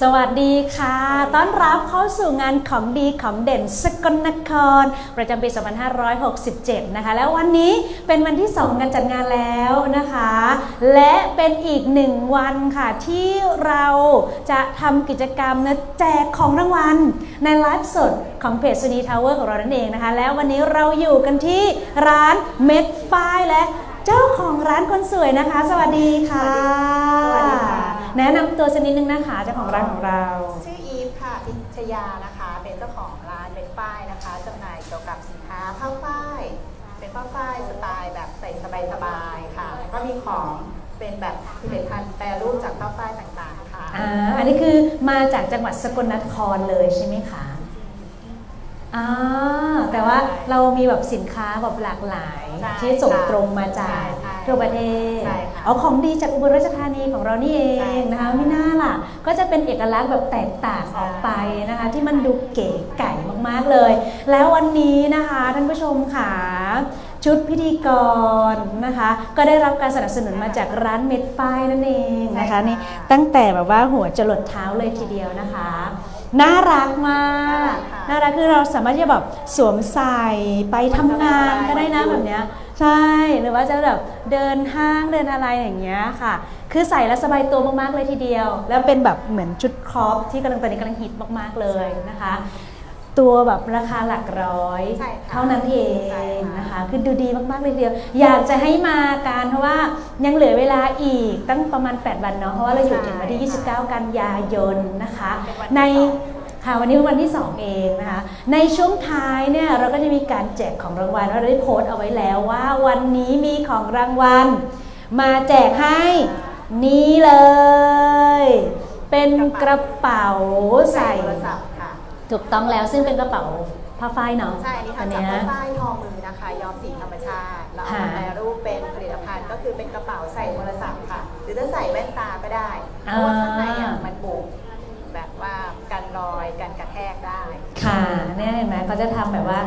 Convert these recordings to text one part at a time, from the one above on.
สวัสดีค่ะ ต้อนรับเข้าสู่งานของดีของเด่นสกลนคร ประจำปี 2567 นะคะ แล้ววันนี้เป็นวันที่ 2 การจัดงานแล้วนะคะ และเป็นอีกหนึ่งวันค่ะ ที่เราจะทำกิจกรรมนะแจกของรางวัล ในไลฟ์สดของเพจซูนีทาวเวอร์ของเรานั่นเองนะคะ แล้ววันนี้เราอยู่กันที่ร้านเม็ดฝ้ายและเจ้าของร้านคนสวยนะคะ สวัสดีค่ะ สวัสดีค่ะ แนะนำตัวสักนิดนึงนะคะเจ้าของร้านของเรา ชื่ออีฟค่ะอิชยานะคะ เป็นเจ้าของร้านเม็ดฝ้ายนะคะจำหน่ายเกี่ยวกับสินค้าผ้าฝ้าย เป็นผ้าฝ้ายสไตล์แบบใส่สบายๆค่ะแล้วก็มีของเป็นแบบผลิตภัณฑ์แปรรูปจากผ้าฝ้ายต่างๆค่ะอ่าอันนี้คือมาจากจังหวัดสกลนครเลยใช่ไหมคะอ่าแต่ว่าเรามีแบบสินค้าแบบหลากหลายใช่ที่ส่งตรงมาจากใช่ใช่ ทั่วประเทศใช่ค่ะเอาของดีจากอุบลราชธานีของเรานี่เอใช่งนะคะใช่ไม่น่าล่ะ ก็จะเป็นเอกลักษณ์แบบแตกต่างออกไปนะคะ ที่มันดูเก๋ไก่มากๆเลย แล้ววันนี้นะคะท่านผู้ชมค่ะชุดพิธีกรนะคะ ก็ได้รับการสนับสนุนมาจากร้านเม็ดฝ้ายนั่นเองนะคะนี่ตั้งแต่แบบว่าหัวจรดเท้าเลยทีเดียวนะคะ น่ารักมากน่ารักคือเราสามารถที่จะแบบสวมใส่ไปทำงานก็ได้นะแบบเนี้ย ใช่หรือว่าจะแบบเดินห้างเดินอะไรอย่างเงี้ยค่ะ คือใส่แล้วสบายตัวมากๆเลยทีเดียว แล้วเป็นแบบเหมือนชุดครอปที่กำลังตอนนี้กำลังฮิตมากๆเลยนะคะ ตัวแบบราคาหลักร้อย ใช่ค่ะเท่านั้นเอใช่งค่ะ นะคะ คือดูดีมากๆเลยทีเดียว อยากจะให้มากันเพราะว่ายังเหลือเวลาอีกตั้งประมาณ 8 วันเนาะเพราะว่าเราอยู่ถึงวันที่ 29 กันยายนนะคะ เป็นวันที่ในสอง ค่ะวันนี้เป็นวันที่ 2 เองนะคะ ในช่วงท้ายเนี่ยเราก็จะมีการแจกของรางวัลเราได้โพสต์เอาไว้แล้วว่าวันนี้มีของรางวัล มาแจกให้นี่เลย เป็นกระเป๋าใส่โทรศัพท์ค่ะ ถูกต้องแล้วซึ่งเป็นกระเป๋าผ้าฝ้ายเนาะใช่อันนี้ทำจากเนี้ยผ้าฝ้ายทอมือนะคะย้อมสีธรรมชาติแล้วเอามาค่ะแปรรูปเป็นผลิตภัณฑ์ก็คือเป็นกระเป๋าใส่โทรศัพท์ค่ะ หรือจะใส่แว่นตาก็ได้เพราะว่าข้างในอะมันบุแบบว่ากันรอยกันกระแทกได้ ค่ะเนี่ยเห็นไหมเขาจะทำแบบว่า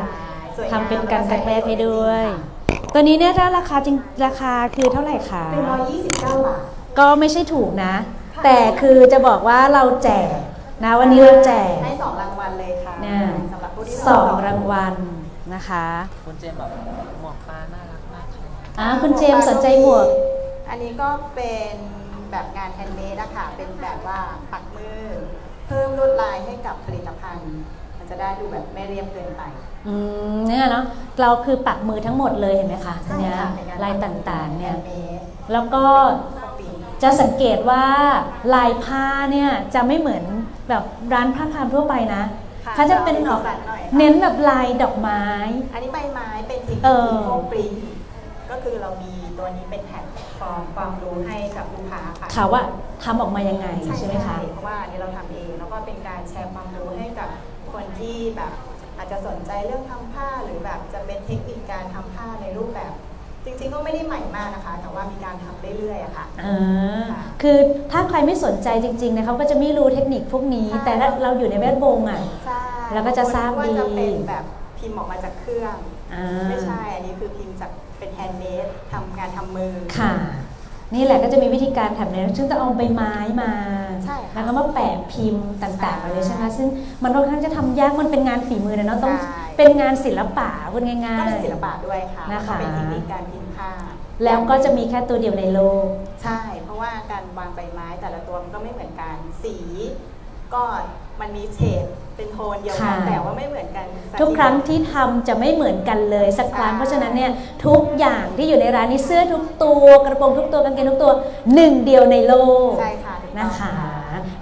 ใช่สวยงามทำเป็นการกระแทกให้ด้วยค่ะตัวนี้เนี่ยถ้าราคาจริงราคาคือเท่าไหร่คะหนึ่งร้อยยี่สิบเก้าบาท ก็ไม่ใช่ถูกนะค่ะแต่คือจะบอกว่าเราแจกนะวันนี้เราแจก ให้สองรางวัลเลยค่ะเนี่ย สำหรับผู้ที่สองรางวัลนะคะคุณเจมส์แบบหมวกปลาน่ารักมากค่ะอ่าคุณเจมส์สนใจหมวก อันนี้ก็เป็นแบบงานแฮนด์เมดนะคะเป็นแบบว่าปักมือ เพิ่มลวดลายให้กับผลิตภัณฑ์มัน จะได้ดูแบบไม่เรียบเกินไป อืมเนี่ยเนาะเราคือปักมือทั้งหมดเลยเห็นไหมคะใช่เนี่ยค่ะเป็นงนลายต่างๆเนี่ย แฮนด์มดแล้วก็ก็ปีจะสังเกตว่าลายผ้าเนี่ยจะไม่เหมือนแบบร้านผ้าคามทั่วไปนะค่ะเขาจะเป็นออกสีสันหน่อยค่ะ เน้นแบบลายดอกไม้ อันนี้ใบไม้เป็นเทคเอนิอคโคปรินก็คือเรามีตัวนี้เป็นแผ่นฟองความรู้ให้กับลูกค้าค่ะค่ะว่าทำออกมายังไงใช่ไหมคะ เพราะว่าอันนี้เราทำเองแล้วก็เป็นการแชร์ความรู้ให้กับ คนที่แบบอาจจะสนใจเรื่องทำผ้าหรือแบบจะเป็นเทคนิคการทำผ้าในรูปแบบ จริงๆก็ไม่ได้ใหม่มากนะคะ แต่ว่ามีการทำเรื่อยๆอะค่ะอ่าค่ะคือถ้าใครไม่สนใจจริงๆนะเขาก็จะไม่รู้เทคนิคพวกนี้ใช่แต่ถ้าเราอยู่ในแวดวงอะใช่แล้วก็จะทราบดีว่าจะเป็นแบบพิมพ์ออกมาจากเครื่องอ่าไม่ใช่ อันนี้คือพิมพ์จากเป็นแฮนด์เมดทำงานทำมือค่ะ นี่แหละก็จะมีวิธีการทำเนี่ยซึ่งจะเอาใบไม้มาใช่ค่ะแล้วก็มาแปะพิมพ์ต่างๆใช่ไปเลยใช่ไหมซึ่งมันค่อนข้างจะทำยากมันเป็นงานฝีมือนะเนาะต้องใช่ เป็นงานศิลปะพูดง่ายก็เป็นศิลปะด้วยค่ะนะคะแล้วก็เป็นเทคนิคการพิมพ์ผ้าๆแล้วก็จะมีแค่ตัวเดียวในโลก ใช่ เพราะว่าการวางใบไม้แต่ละตัวมันก็ไม่เหมือนกัน สี ก็มันมีเฉด เป็นโทนเดียวกันค่ะ แต่ว่าไม่เหมือนกันทุกครั้งที่ทำจะไม่เหมือนกันเลยสักครั้งใช่เพราะฉะนั้นเนี่ยทุกอย่างที่อยู่ในร้านนี้เสื้อทุกตัวกระโปรงทุกตัวกางเกงทุกตัวหนึ่งเดียวในโลกใช่ค่ะถูกต้องนะคะ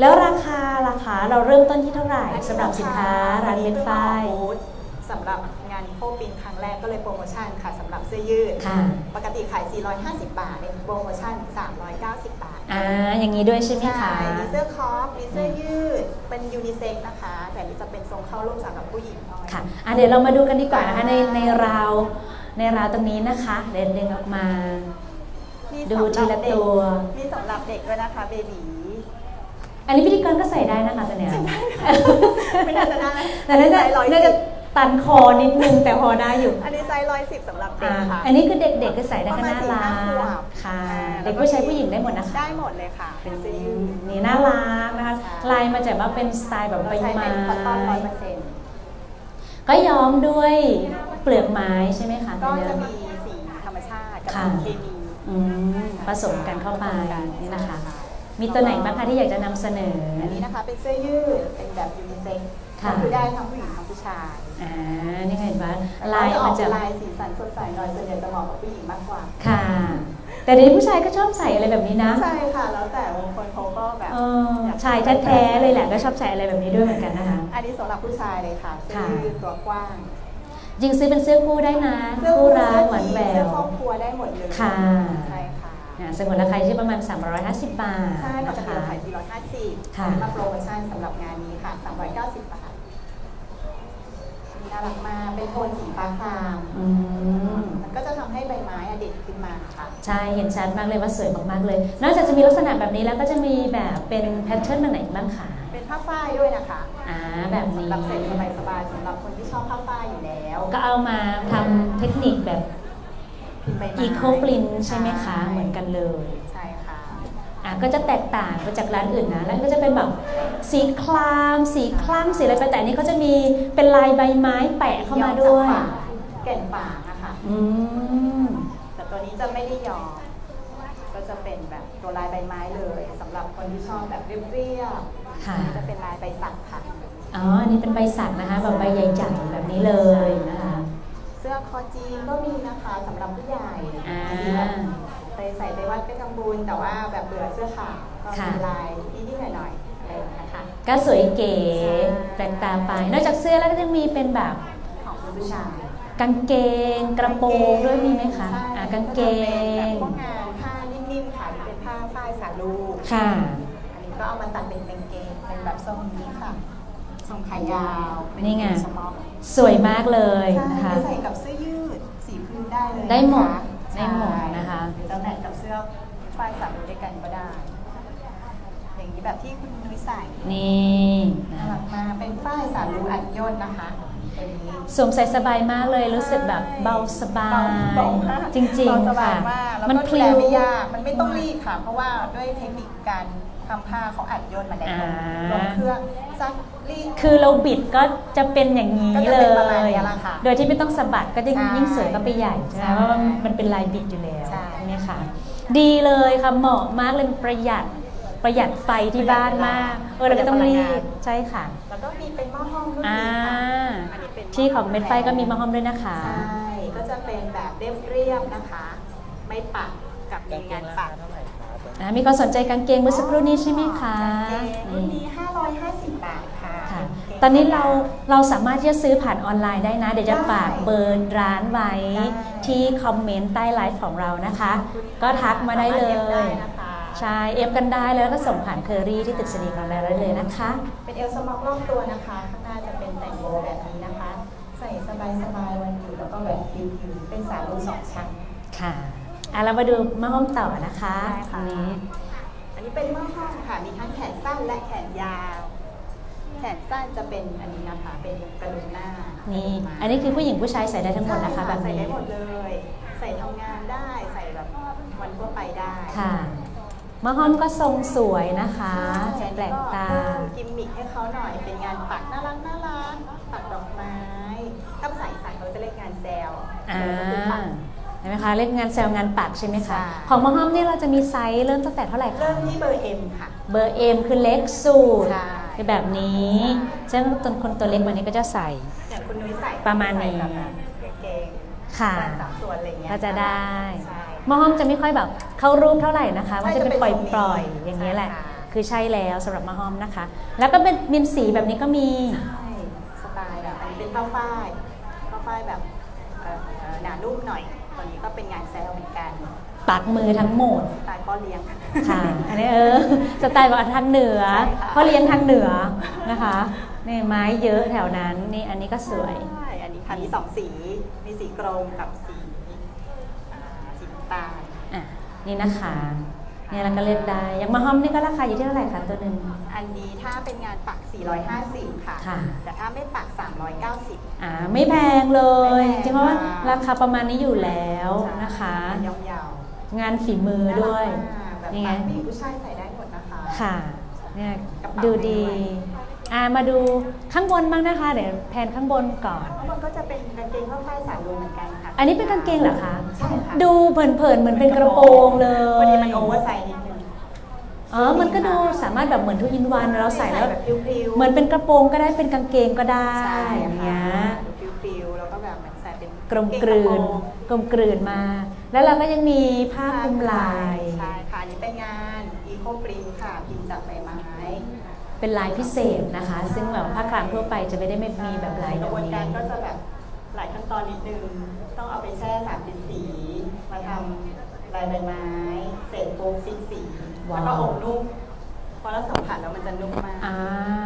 แล้วราคาราคาเราเริ่มต้นที่เท่าไหร่สำหรับสินค้าร้านเม็ดฝ้ายบูธสำหรับงานโคปินครั้งแรกก็เลยโปรโมชั่นค่ะสำหรับเสื้อยืด ค่ะ ปกติขาย 450 บาทเป็นโปรโมชั่น 390 บาท อ่าอย่างนี้ด้วยใช่ไหมคะมีเสื้อคอปมีเสื้อยืด เป็นยูนิเซ็กซ์นะคะ แต่นี่จะเป็นทรงเข้าร่วมสำหรับผู้หญิงหน่อยค่ะอะเดี๋ยวเรามาดูกันดีกว่านะคะในในราวในราวตรงนี้นะคะเดินเดินออกมา มีดูสำหรับทีละตัวเด็กมีสำหรับเด็กด้วยนะคะเบบีอันนี้พิธีกรก็ใส่ได้นะคะตัวเนี้ย ไม่น่าจะได้แต่น่าจะร้อยน่าจะสิบ ตันคอนิดนึงแต่พอได้อยู่อันนี้ไซส์ร้อยสิบสำหรับเด็กอ่าค่ะ อันนี้คือเด็กๆก็ใส่ได้ก็น่ารัประมาณสี่ห้าขวกบค่ะอ่าเด็กผู้ชายผู้หญิงได้หมดนะคะ ได้หมดเลยค่ะ เป็นเสื้อยืดนี่น่ารักนะคะใช่ลายมาจากว่าเป็นสไตล์แบบใบเราใช้ไม้เป็นคอตตอนร้อยเปอร์เซ็นต์ก็ย้อมด้วยเปลือกไม้ใช่ไหมคะก็ในเนื้จะอมีสีธรรมชาติกับค่ะสีเคมีอืมผสมกันเข้าไปผสมกันนี่นะคะใช่มีตัวไหนบ้างคะที่อยากจะนำเสนออันนี้นะคะเป็นเสื้อยืดเป็นแบบยูนิเซ็กซ์ค่ะ ก็คือได้ทั้งผู้หญิงทั้งผู้ชายอ่านี่ค่ะเห็นปะแต่ลายก็จะอมัอนกจะเป็นลายสีสันสดใสหน่อยส่วนใหญ่จะเหมาะกับผู้หญิงมากกว่า ค่ะ แต่เดี๋ยวนี้ผู้ชายก็ชอบใส่อะไรแบบนี้นะ ใช่ค่ะ แล้วแต่บางคนเขาก็แบบเออชายแท้ๆเลยแหละก็ชอบใส่อะไรแบบนี้ด้วยเหมือนกันนะคะ อันนี้สำหรับผู้ชายเลยค่ะเสื้อยืดตัวกว้างจริงซื้อเป็นเสื้อคู่ได้นะเสื้อคู่ผู้รัชากยหวานแหวเสื้อวครอบครัวได้หมดเลยค่ะใช่ค่ะอ่าสงวนราคาที่ประมาณ 350 บาท ใช่ปกนะติคะเราขาย450ค่ะมาโปรโมชั่นสำหรับงานนี้ค่ะ 390 บาท นี่น่ารักมากเป็นโทนสีฟ้าครามอืม มันก็จะทำให้ใบไม้อะเด่นขึ้นมาค่ะ ใช่เห็นชัดมากเลยว่าสวยมากๆเลย นอกจากจะมีลักษณะแบบนี้แล้วก็จะมีแบบเป็นแพทเทิร์นแบบไหนบ้างคะเป็นผ้าฝ้ายด้วยนะคะอ่าแบบนี้สำหรับใส่สบายๆสำหรับคนที่ชอบผ้าฝ้ายอยู่แล้วก็เอามาทำเทคนิคแบบพิมพ์ใบไม้ eco print ใช่ไหมคะ เหมือนกันเลย ใช่ค่ะ อะก็จะแตกต่างไปจากร้านอื่นนะร้านก็จะเป็นแบบสีคลาม สีคลั่งสีอะไรไปแต่อันนี้เขาจะมีเป็นลายใบไม้แปะเข้ามาด้วยอจากฝางแก่นฝางอะค่ะ อืม แต่ตัวนี้จะไม่ได้ยอม ก็จะเป็นแบบตัวลายใบไม้เลยสำหรับคนที่ชอบแบบเรียบๆค่ะ อันนี้จะเป็นลายใบสักค่ะ อ๋ออันนี้เป็นใบสักนะคะแบบใบใหญ่ๆแบบนี้เลยนะคะ เสื้อคอจีนก็มีนะคะสำหรับผู้ใหญ่อ่า ที่แบบไปใส่ไปวัดไปทำ บุญแต่ว่าแบบเบื่อเสื้อขาวก็ค่ะมีลายนิดๆหน่อยๆอะไรอย่างเงี้ยค่ะ ก็สวยเก๋ใช่แปลกตาไป นอกจากเสื้อแล้วก็จะมีเป็นแบบของคุณผู้ชายกางเกงกระโปรงด้วยมีไหมคะใช่อ่ากางเกจะเป็นแบบงพวกงานผ้านิ่มๆค่ะที่เป็นผ้าฝ้ายสาลูค่ะ อันนี้ก็เอามาตัดเป็นกางเกงเป็นแบบทรงนี้ค่ะทรงขายาวเป็นนี่ไงสมอกสวยมากเลยใช่นะคะไปใส่กับเสื้อยืดสีพื้นได้เลยได้หมดนะคะได้หมดนะคะหรือจะแมทกับเสื้อ ฝ้ายสาลูด้วยกันก็ได้ อย่างนี้แบบที่คุณนุ้ยใส่นี่นะน่ารัคะกมากเป็นฝ้ายสาลูอัดย่นนะคะตัวนี้ สวมใส่สบายมากเลยรู้สึกแบบเบาสบาเบายเบามากจริง เบาสๆ บาค่ะ ยมากแล้วมันก็พดูแลลิ้วไม่ยากมันไม่ต้องรีดค่ะ เพราะว่าด้วยเทคนิคการทำผ้าเขาอัดย่นมาแล้วอ่า ลงเครื่องซักรีด คือเราบิดก็จะเป็นอย่างนี้ก็เลจะเป็นประมาณยนี้แหละค่ะโดยที่ไม่ต้องสะบัดก็ยิ่งใช่ยิ่งสวยก็ไปใหญ่ใช่ไหมใช่เพราะว่ามันเป็นลายบิดอยู่แล้วใช่ เนี่ยค่ะ ดีเลยค่ะเหมาะมากเลยประหยัดประหยัดไฟที่บ้านมาก เออเราก็ต้องรีบใช่ค่ะ แล้วก็มีเป็นหม้อห้อมรุ่นอ่านี้ค่ะอันนี้เป็นหที่ของเม็ดไฟก็มีมะฮอมด้วยนะคะ ใช่ ก็จะเป็นแบบเรียบๆนะคะ ไม่ปักกับมีกางเกงางนราปัคากเท่าไหร่ครับอ่ามีคนสนใจกางเกงเมื่อสักครู่นี้ใช่ไหมคะกางเกงรุ่นนี่นี้550 บาทค่ะค่ะเป็กง ตอนนี้เราเราสามารถที่จะซื้อผ่านออนไลน์ได้นะ เดี๋ยวจะฝากเบอร์ร้านไว้ได้ที่คอมเมนต์ใต้ไลฟ์ของเรานะคะขอบคุณค่ะก็ทักมาได้เลสามารถเอฟได้ย นะคะใช่เอฟกันได้แล้วก็ส่งผ่านเคอรี่ที่ตึกสิริของเราได้เลยนะคะ เป็นเอลสม็อกรอบตัวนะคะ ข้างหน้าจะเป็นแต่งโบแบบนี้นะคะ ใส่สบายๆวันหยุดแล้วก็แบบผิวๆเป็นสาลูสองชั้น ค่ะอะเรามาดูมะฮอมต่อนะคะได้ค่ะ อันนี้ อันนี้เป็นหม้อห้อมค่ะ มีทั้งแขนสั้นและแขนยาว แขนสั้นจะเป็นอันนี้นะคะ เป็นกระดุมหน้านี่นี่ อันนี้คือผู้หญิงผู้ชายใส่ได้ทั้งหมดนะคะใช่แบบใส่นี้ได้หมดเลย ใส่ทำงานได้ใส่แบบวันทั่วไปได้ค่ะมะฮอมก็ทรงสวยนะคะใช่แปลกตาเพิ่มกิมมิคให้เขาหน่อยเป็นงานปักน่ารักน่ารักปักดอกไม้ถ้าภาษาอีสานเขาจะเรียกงานแซวอ่าแซวก็คือปักเห็นไหมคะเล่นงานแซลงานปักใช่ไหมคะใช่ของมะฮอมเนี่ยเราจะมีไซส์เริ่มตั้งแต่เท่าไหร่คะเริ่มที่เบอร์เอ็มค่ะ เบอร์เอ็มคือเล็กสุดใช่ คือแบบนี้ฉะนั้นตนคนตัวเล็กวันนี้ก็จะใส่ อย่างคุณนุ้ยใส่ประมาณนี้ ใส่แบบกางเกงค่ะสั้นสามส่วนอะไรเงี้ยก็จะได้ใช่มะฮอมจะไม่ค่อยแบบเข้ารูปเท่าไหร่นะคะมันจะเป็นใช่จะปเป็นทรงนี้ล่อยๆอย่างนี้ยแหละ ใช่ค่ะคือใช่แล้วสำหรับมะฮอมนะคะ แล้วก็เป็นมินสีแบบนี้ก็มี ใช่สไตล์แบบอันนี้เป็นผ้าฝ้ายผ้าฝ้ายแบบเอ่อเอ่อหนานุ่มหน่อยตอนนี้ก็เป็นงานแซลเหมือนกัน ปักมือทั้งหมด สไตล์พ่อเลี้ยง ค่ะ อันนี้เออสไตล์แบบทางเหนือใช่ค่ะ พ่อเลี้ยงทางเหนือนะคะนี่ไม้เยอะแถวนั้นนี่อันนี้ก็สวย ใช่อันนี้ค่ะ มีสองสี มีสีกรมกับสีอ่าสีน้ำตาลอะนี่นะคะเนี่ยเราก็เลือกได้อย่างมาฮอมนี่ก็ราคาอยู่ที่เท่าไหร่คะตัวหนึ่ง อันนี้ถ้าเป็นงานปัก 450 ค่ะ ค่ะ แต่ถ้าไม่ปัก 390 อ่าไม่แพงเลยไม่แพงจริงๆเพราะว่าค่ะ ราคาประมาณนี้อยู่แล้วนะคะ ยาว งานฝีมืๆอด้วยน่ารักมากแบบยังไง ปักผู้หญิงผู้ชายใส่ได้หมดนะคะค่ะเนี่ยกระเป๋าดูดีด้วยอ่ามาดูข้างบนบ้างนะคะเดี๋ยวแผนข้างบนก่อน ข้างบนก็จะเป็นกางเกงผ้าฝ้ายสายรูเหมือนกันค่ะอันนี้เป็นกางเกงเหรอคะ ใช่ค่ะดูเผินๆเหมือนเป็นกระโปรงเลยพอดีมันโอเวอร์ไซส์นิดนึงอ๋อมันก็ดูสามารถแบบเหมือนทุกอินวันเราใส่แล้วแบบพริ้วๆเหมือนเป็นกระโปรงก็ได้เป็นกางเกงก็ได้ใช่อย่างค่ะเงี้ยพริ้วๆแล้วก็แบบเหมือนใส่เป็นกลมกลืนกลมกลืนมาก แล้วเราก็ยังมีผ้าคลุมลาย ใช่ค่ะอันนี้เป็นงานอีโคปรินค่ะพิมพ์จากใบไม้เป็นลายพิเศษนะคะ ซึ่งแบบผ้าคลามทั่วไปจะไม่ได้ไม่มีแบบลายกแบระบบวนนี้ การก็จะแบบหลายขั้นตอนนิดนึง ต้องเอาไปแช่สามสี มาทำลายใบไม้ เสร็จปุ๊บฟิกสีว้าวแล้วก็อบนุ่มพอเราสัมผัสแล้วมันจะนุ่มมากอ่า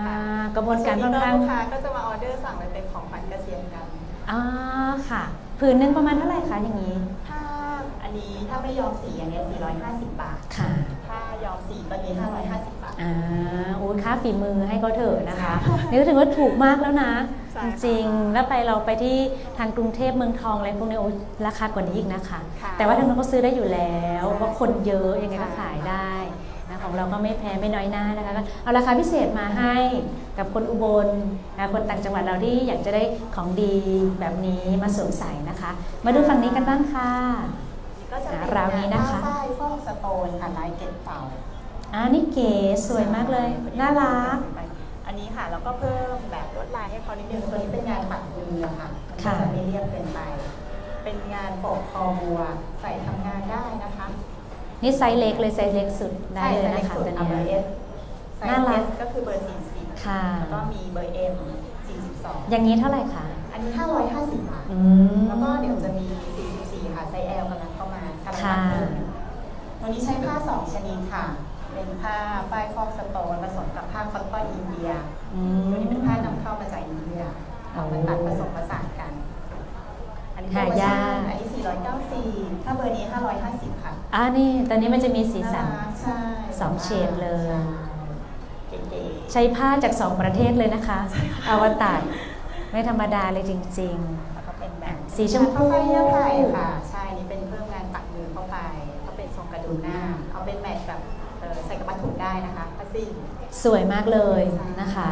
ค่ะกระบวนการค่อนข้างส่วลูกค้าก็จะมาออเดอร์สั่งไปเป็นของขวัญเกษียณกัน อ่าค่ะ ผืนหนึ่งประมาณเท่าไหร่คะอย่างนี้ถ้า อันนี้ถ้าไม่ยอมสีอันเนี้ย450 บาท ค่ะ ถ้ายอมสีก็นี้550 บาท อ่าโอ้ยค่าฝีมือให้เขาเถอะนะคะนี่ก็ถือว่าถูกมากแล้วนะ ใช่จค่ะ ริงๆ แล้วไปเราไปที่ทางกรุงเทพเมืองทองอะไรพวกนี้โอ้ยราคากว่านี้อีกนะคะ ค่ะ แต่ว่าทางนั้นก็ซื้อได้อยู่แล้วใช่เพราะคนเยอะยังไงก็ใช่ ขายได้นะของเราก็ไม่แพ้ไม่น้อยหน้านะคะก็เอาราคาพิเศษมาให้กับคนอุบลนะคนต่างจังหวัดเราที่อยากจะได้ของดีแบบนี้มาสวมใส่นะคะ มาดูฝั่งนี้กันบ้างค่ะ ก็จะเป็นอ่าราวนี้นะคะ ผ้าฝ้ายฟอกสโตนค่ะลายเกล็ดเต่าอ่านี่เก๋สวยมากเลย น่ารัก อันนี้ค่ะเราก็เพิ่มแบบลวดลายให้เขานิดนึงตัวนี้เป็นงานปักมือค่ะมันค่ะก็จะไม่เรียบเกินไป เป็นงานปกคอบัวใส่ทำงานได้นะคะนี่ไซส์เล็กเลยไซส์เล็กสุดได้เลยใช่นะคะไซส์ตัวเล็กสุดเอาเบอร์เอเนี้ยสไซน่าส์รัเอก สก็คือเบอร์40ค่ะ แล้วก็มีเบอร์เอ็ม42อย่างนี้เท่าไหร่คะ อันนี้550บาท อืม แล้วก็เดี๋ยวจะมี 44 ค่ะ ไซส์ L กำ ค่ะมาเพิ่มตัวนี้ใช้ผ้า2ชนิดค่ะ เป็นผ้าฝ้ายฟอกสโตนผสมกับผ้าคอตตอนอินเดียอืมตัวนี้เป็นผ้านำเข้ามาจากอินเดียเอามาตัดผสมผสานกัน อันนี้โปรโมหายาชั่นกอันนี้490ถ้าเบอร์นี้ 550 ค่ะอ่านี่ตอนนี้มันจะมีสีสันารักใช่สองเฉดเลยใช่เก๋ๆใช้ผ้าจากสองประเทศเลยนะคะอวตารไม่ธรรมดาเลยจริงแล้วก็เป็นแบบสีชมพูผ้าฝ้ายเยื่อไผ่ค่ะ สิ้นๆสวยมากเลยนะคะ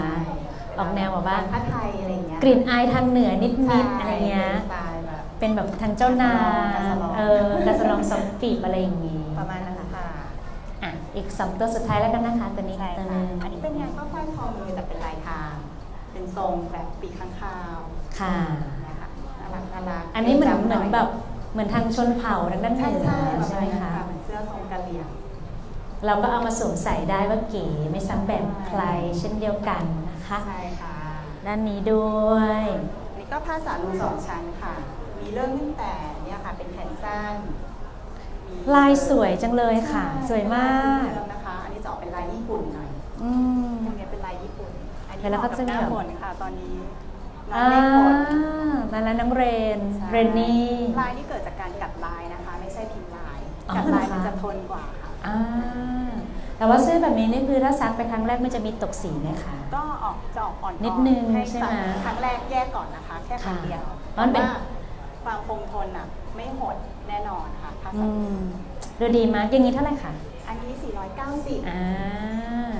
ออกแนวแบบว่าผ้าไทยอะไรอย่างเงี้ยกลิ่นอายทางเหนือนิดใช่ๆอะไรเงี้ยสไตล์แบบเป็นแบบทางเจ้านากระสลองเออกระสลองสองปีบอะไรอย่างงี้ประมาณนั้นค่ะอะอีกสองตัวสุดท้ายแล้วกันนะคะตัวนี้ใช่ตัวหค่ะนึงอันนี้เป็นงานผ้าฝ้ายทอมือแต่เป็นลายทาง เป็นทรงแบบปีกข้างคาวค่ะนะคะน่ารักน่ารักอันนี้เหมือนจำเหมือนแบบเหมือนทางชนเผ่าทางด้านเหใช่นือใช่ใช่ไหมคะเหมือนเสื้อทรงกะเหรี่ยง เราก็เอามาสวมใส่ได้ว่าเก๋ไม่ซ้ำแบบใครเช่นเดียวกันนะคะ ใช่ค่ะด้านนี้ด้วยอันนี้ก็ผ้าสาลูสองชั้นค่ะ มีเริ่มตั้งแต่เนี่ยค่ะเป็นแขนสั้นมีลายสวยจังเลยค่ะใช่สวยมากเริ่มนะคะ อันนี้จะออกเป็นลายญี่ปุ่นหน่อยอืมพวกนี้เป็นลายญี่ปุ่น อันนี้เห็นแล้วเหมาะก็กับจะหมีน้าแบบฝนค่ะ ตอนนี้น้องอ่าเล่นฝนนั่นแล้วน้องเรนใช่เรนนี่ ลายนี่เกิดจากการกัดลายนะคะ ไม่ใช่พิมพ์ลายอ๋อกัดลายเหรอคะมันจะทนกว่าค่ะ อ่าแต่ว่าเสื้อแบบนี้นี่คือถ้าซักไปครั้งแรกไม่จะมีตกสีไหมคะ ก็ออกจะออกอ่อนๆนิดนึงให้ใช่ไหมสักครั้งแรกแยกก่อนนะคะ แค่ครั้งค่ะเดียวมันเป็นว่าความคงทนอะไม่หดแน่นอนค่ะถ้าอืสักมดูดีมากอย่างนี้เท่าไหร่คะอันนี้ 490อ่า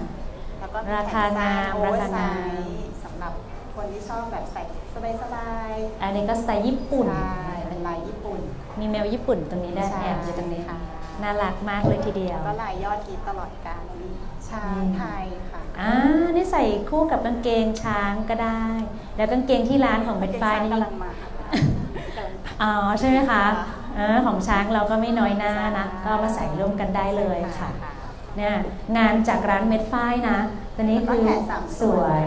แล้วก็ราคางามโอเวอราร์คาไซงามส์สำหรับคนที่ชอบแบบใส่สบายอันนี้ก็สไตล์ญี่ๆปุ่นใช่เป็นลายญี่ปุ่น มีแมวญี่ปุ่นตรงนี้ได้วยใช่แอบอยู่ตรงนี้ค่ะค่ะ น่ารักมากเลยทีเดียวแล้วก็ลายยอดฮิตตลอดกาลนี้ช้างไทยค่ะอ่านี่ใส่คู่กับกางเกงช้างก็ได้ แล้วกางเกงที่ร้านของเบดไฟนี่กำลังมาอ๋อใช่ไหมคะค่ะเออของช้างเราก็ไม่น้อยหน้านะก็เอามาใส่ร่วมกันได้เลยค่ะเนี่ยงานจากร้านเม็ดฝ้ายนะตัวนี้แล้วก็คือแขนสามสวย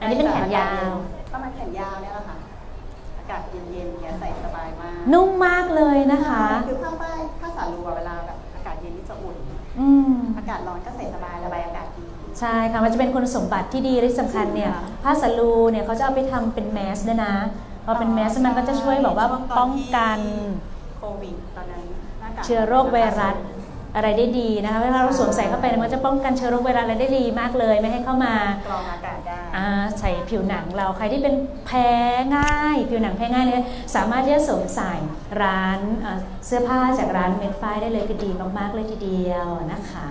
อันนี้เป็นแขนยาวประมาณแขนยาวเนี่ยแหละค่ะ อากาศเย็นๆเนี่ยใส่สบายมาก นุ่มมากเลยนะคะ คือผ้าฝ้ายผ้าสาลูอะเวลาแบบอากาศเย็นนี่จะอุ่น อืม อากาศร้อนก็ใส่สบายระบายอากาศดี ใช่ค่ะ มันจะเป็นคุณสมบัติที่ดีและที่สำคัญเนี่ยค่ะผ้าสาลูเนี่ยเขาจะเอาไปทำเป็นแมสด้วยนะพอเป็นแมสมันก็จะช่วยแบบว่าป้องกัน โควิดตอนนั้นหน้ากากเชื้อโรคไวรัส อะไรได้ดีนะคะเวลาเราสวมใส่เข้าไปเนี่ยมันจะป้องกันเชื้อโรคไวรัสอะไรได้ดีมากเลย ไม่ให้เข้ามากรองอากาศได้อ่าใส่ผิวหนังเราใครที่เป็นแพ้ง่าย ผิวหนังแพ้ง่ายเนี่ยสามารถที่จะสวมใส่ร้านอ่าเสื้อผ้าจากร้านเมดไฟได้เลยคือดีมากๆเลยทีเดียวนะคะ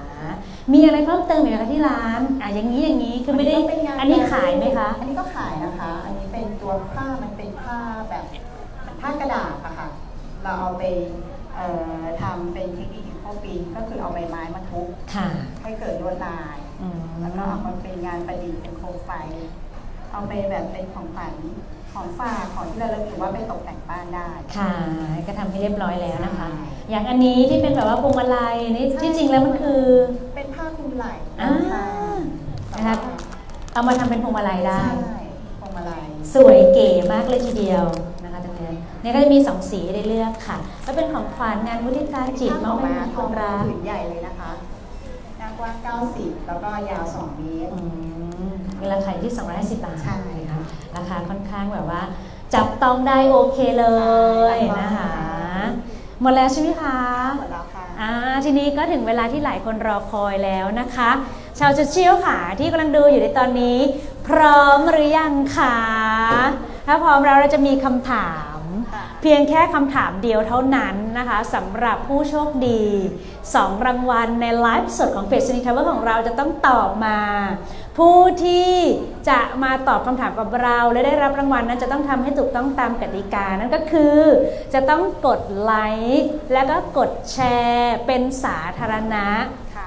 มีอะไรเพิ่มเติมอีกไหมคะที่ร้านอะอย่างนี้อย่างนี้คือไม่ได้ก็เป็นงานอันนี้ขายไหมคะ อันนี้ก็ขายนะคะ อันนี้เป็นตัวผ้ามันเป็นผ้าแบบเหมือนผ้ากระดาษอะค่ะเราเอาไปเอ่อทำเป็นเทคนิค ข้อปีนก็คือเอาใบไม้มาทุบค่ะ ให้เกิดลวดลาย อืมแล้วก็เอามาเป็นงานประดิษฐ์เป็นโคมไฟ เอาไปแบบเป็นของขวัญของฝากของที่เราเลือกหรือว่าไปตกแต่งบ้านได้ ค่ะ ก็ทำให้เรียบร้อยแล้วนะคะอย่างอันนี้ที่เป็นแบบว่าพวงมาลัยนี่ที่จริงแล้วมันคือ เป็นผ้าคลุมไหล่อ่านะคะ เอามาทำเป็นพวงมาลัยได้ ใช่พวงมาลัย สวยเก๋มากเลยทีเดียวนะคะตรงนี้เนี่ยก็จะมีสองสีให้ได้เลือกค่ะ แล้วเป็นของขวัญงานมุทิตาจิตมอบให้กับคนรักผืนใหญ่เลยนะคะหน้ากว้าง 90 แล้วก็ยาว 2 เมตรอืมราคาอยู่ที่250บาทใช่ค่ะราคาค่อนข้างแบบว่า จับต้องได้โอเคเลยใช่นะคะหมดแล้วใช่ไหมคะหมดแล้วค่ะอ่าทีนี้ก็ถึงเวลาที่หลายคนรอคอยแล้วนะคะ ชาวจุดเชี่ยวค่ะที่กำลังดูอยู่ในตอนนี้ พร้อมหรือยังคะถ้าพร้อมแล้วเราจะมีคำถามค่ะ เพียงแค่คำถามเดียวเท่านั้นนะคะสำหรับผู้โชคดี 2 รางวัลในไลฟ์สดของเพจสนิทเวอร์ของเราจะต้องตอบมา ผู้ที่จะมาตอบคำถามกับเรา และได้รับรางวัลนั้นจะต้องทำให้ถูกต้องตามกติกา นั่นก็คือ จะต้องกดไลค์แล้วก็กดแชร์เป็นสาธารณะ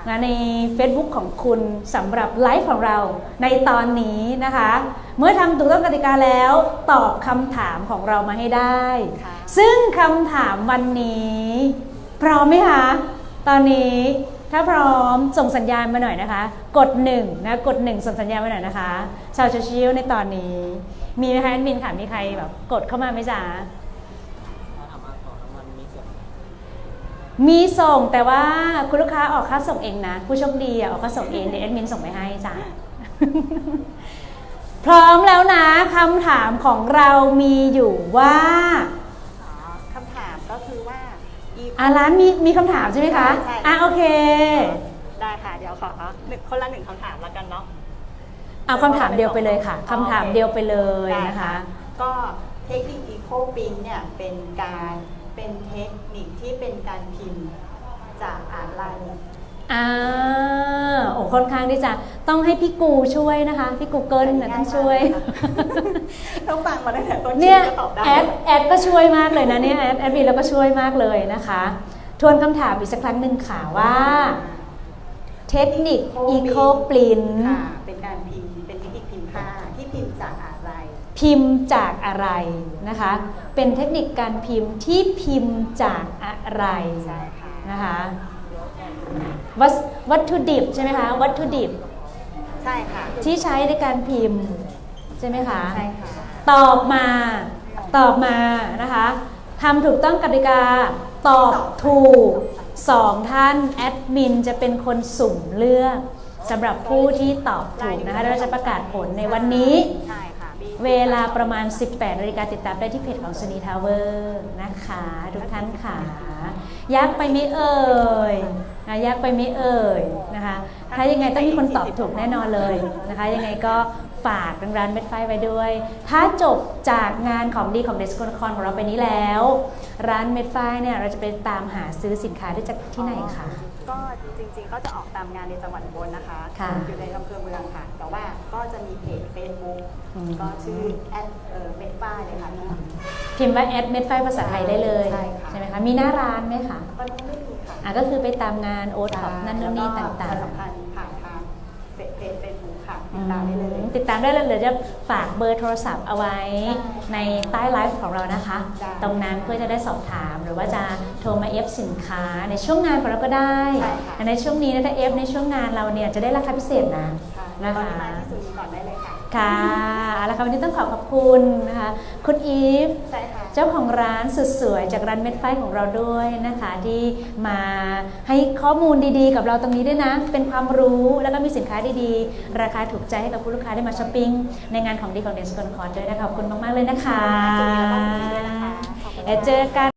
นะใน Facebook ของคุณสำหรับไลฟ์ของเราในตอนนี้นะคะ เมื่อทำถูกต้องกติกาแล้วตอบคำถามของเรามาให้ได้ค่ะซึ่งคำถามวันนี้ พร้อมไหมคะ ตอนนี้ถ้าพร้อมส่งสัญญาณมาหน่อยนะคะ กดหนึ่งนะกดหนึ่งส่งสัญญาณมาหน่อยนะคะ ชาวโซเชียลในตอนนี้ มีไหมคะแอดมินค่ะมีใครแบบกดเข้ามาไหมจ๊ะ ถ้าถามว่าของรางวัลมีส่วน มีส่งแต่ว่าคุณลูกค้าออกค่าส่งเองนะ ผู้โชคดีอะออกค่าส่งเองเดี๋ยวแอดมินส่งไปให้จ้ะพร้อมแล้วนะคำถามของเรามีอยู่ว่าอ๋อคำถามก็คือว่าอีอ่าร้านมีมีคำถามใช่ไหมคะใช่อะโอเค ได้ค่ะเดี๋ยวขอหนึ่งคนละหนึ่งคำถามแล้วกันเนาะเอาคำถามเดียวไปเลยค่ะคำถามเดียวไปเลยนะคะ ก็เทคนิค Eco Print เนี่ยเป็นการ เป็นเทคนิคที่เป็นการพิมพ์จากอะไร อ่าโอ้ค่อนข้างที่จะต้องให้พี่กูช่วยนะคะ พี่กูเกิลนะต้องช่วย ต้องฟังมาตั้งแต่ต้นเนี่ยก็ตอบได้แอดแอดก็ช่วยมากเลยนะเนี่ยแอดแอดวีแล้วก็ช่วยมากเลยนะคะ ทวนคำถามอีกสักครั้งหนึ่งค่ะว่า เทคนิค Eco Print ค่ะเป็นการพิมพ์เป็นเทคนิคพิมพ์ผ้าที่พิมพ์จากอะไร พิมพ์จากอะไรนะคะ เป็นเทคนิคการพิมพ์ที่พิมพ์จากอะไรใช่ค่ะนะคะวัตวัตถุดิบใช่ไหมคะวัตถุดิบใช่ค่ะที่ใช้ในการพิมพ์ใช่ไหมคะใช่ค่ะตอบมาตอบมานะคะทำถูกต้องกติกาตอบถูกสองท่านแอดมินจะเป็นคนสุ่มเลือกสำหรับผู้ที่ตอบถูกนะคะเราจะประกาศผลในวันนี้ใช่ค่ะมี เวลาประมาณ 18นาฬิกาติดตามได้ที่เพจของ s u n y Tower นะคะ ทุกท่านค่ะยากไปไหม่เอ่ยนะยากไปไหม่เอ่ยนะคะ ถ้ายังไงต้องมีคนตอบถูกแน่นอนเลยนะคะ ยังไงก็ฝากร้านเม็ดไฟไว้ด้วย ถ้าจบจากงานของดีของเดสคอนคอนของเราไปนี้แล้ว ร้านเม็ดไฟเนี่ยเราจะไปตามหาซื้อสินค้าได้จากที่ไหนคะ ก็จริงๆ ก็จะออกตามงานในจังหวัดอุบลนะคะ ค่ะอยู่ในอำเภอเมืองค่ะ แต่ว่าก็จะมีเพจ Facebook อืม ก็ชื่อแอดเอ่อเมดป้ายเลยค่ะพิมพ์ว่าแอดเม็ดไฟภาษาไทยได้เลยใช่ค่ะใช่ไหมคะ มีหน้าร้านไหมคะตอนนี้ไม่มีค่ะอะก็คือไปตามงานโอท็อปนั่นนู่นนี่แล้วก็ต่างประๆชสัมพันธ์ผ่านทางเพจเฟซบุ๊กค่ะ ติดตามได้เลย ติดตามได้เลยเดี๋ยวจะฝากเบอร์โทรศัพท์เอาไว้ในใต้ไลฟ์ของเรานะคะ ได้ ตรงนั้นเพื่อจะได้สอบถามหรือว่าจะโทรมาเอฟสินค้าในช่วงงานของเราก็ได้ใช่ค่ะในช่วงนี้นะถ้าเอฟในช่วงงานเราเนี่ยจะได้ราคาพิเศษนะ ค่ะนะตอนคะนี้มาที่ศูนย์ก่อนได้เลยค่ะ ค่ะเอาละค่ะวันนี้ต้องขอขอบคุณนะคะคุณอีฟ ใช่ค่ะ เจ้าของร้านสุดสวยจากร้านเม็ดไฟของเราด้วยนะคะ ที่มาให้ข้อมูลดีๆ กับเราตรงนี้ด้วยนะ เป็นความรู้แล้วก็มีสินค้าดีๆ ราคาถูกใจให้กับผู้ลูกค้าได้มาช้อปปิ้งในงานของดีของเดนสกอนคอนด้วยนะคะขอบคุณมากๆเลยนะคะสวัสดีแล้วก็ขอบคุณด้วยนะคะขอบคุณค่ะเดี๋ยวเจอกัน